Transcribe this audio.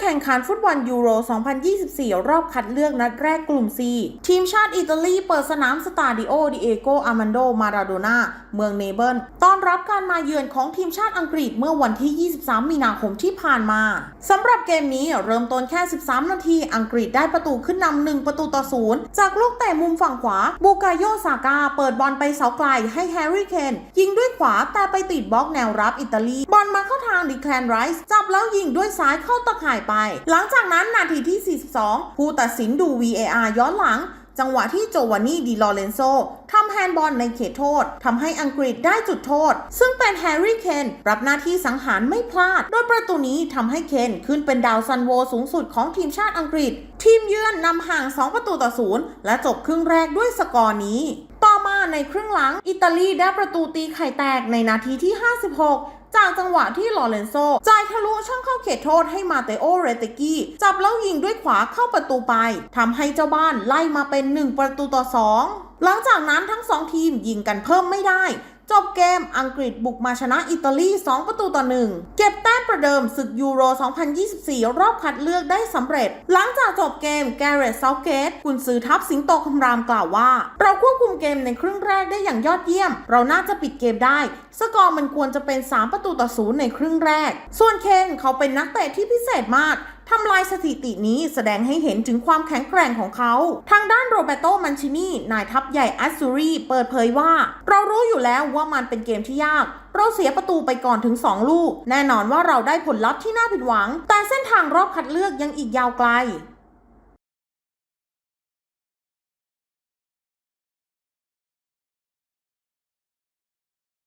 แข่งขันฟุตบอลยูโร 2024 รอบคัดเลือกนัดแรกกลุ่ม C ทีมชาติอิตาลีเปิดสนามสตาดิโอดิเอโกอามันโด มาราโดนาเมืองเนเบิลต้อนรับการมาเยือนของทีมชาติอังกฤษเมื่อวันที่ 23 มีนาคมที่ผ่านมาสำหรับเกมนี้เริ่มต้นแค่ 13 นาที อังกฤษได้ประตูขึ้นนำหนึ่งประตูต่อศูนย์จากลูกเตะมุมฝั่งขวา บูกาโยซากา เปิดบอลไปเสาไกลให้แฮร์รี่เคนยิงด้วยขวาแต่ไปติดบล็อกแนวรับอิตาลี บอลมาเข้าทางดิแคลนไรส์จับแล้วยิงด้วยซ้ายเข้าตะข่ายไป หลังจากนั้นนาทีที่ 42 ผู้ตัดสินดู VAR ย้อนหลัง จังหวะที่โจวานนี่ดีลอเรนโซทำแฮนด์บอลในเขตโทษทำให้อังกฤษได้จุดโทษ ซึ่งเป็นแฮร์รี่เคนรับหน้าที่สังหารไม่พลาด โดยประตูนี้ทำให้เคนขึ้นเป็นดาวซันโวสูงสุดของทีมชาติอังกฤษ ทีมเยือนนำห่าง 2 ประตูต่อศูนย์และจบครึ่งแรกด้วยสกอร์นี้ ต่อมาในครึ่งหลัง อิตาลีได้ประตูตีไข่แตกในนาทีที่ 56 จากจังหวะที่ลอเรนโซจ่ายทะลุช่องเข้าเขตโทษให้มาเตโอเรเตกี้จับแล้วยิงด้วยขวาเข้าประตูไปทำให้เจ้าบ้านไล่มาเป็น 1 ประตูต่อ 2 หลังจากนั้นทั้ง 2 ทีมยิงกันเพิ่มไม่ได้ จบเกมอังกฤษบุกมาชนะอิตาลี 2 ประตูต่อ 1 เก็บแต้มประเดิมศึกยูโร 2024 รอบคัดเลือกได้สำเร็จ หลังจากจบเกมแกเรตเซาเกตกุนซือทัพสิงโตคำรามกล่าวว่า เราควบคุมเกมในครึ่งแรกได้อย่างยอดเยี่ยม เราน่าจะปิดเกมได้ สกอร์มันควรจะเป็น 3 ประตูต่อศูนย์ในครึ่งแรก ส่วนเคนเขาเป็นนักเตะที่พิเศษมาก ทำลายสถิตินี้แสดงให้เห็นถึงความแข็งแกร่งของเขา ทางด้านโรเบโตมันชินีนายทัพใหญ่อัสซูรีเปิดเผยว่า เรารู้อยู่แล้วว่ามันเป็นเกมที่ยากเราเสียประตูไปก่อนถึง 2 ลูก แน่นอนว่าเราได้ผลลัพธ์ที่น่าผิดหวัง แต่เส้นทางรอบคัดเลือกยังอีกยาวไกล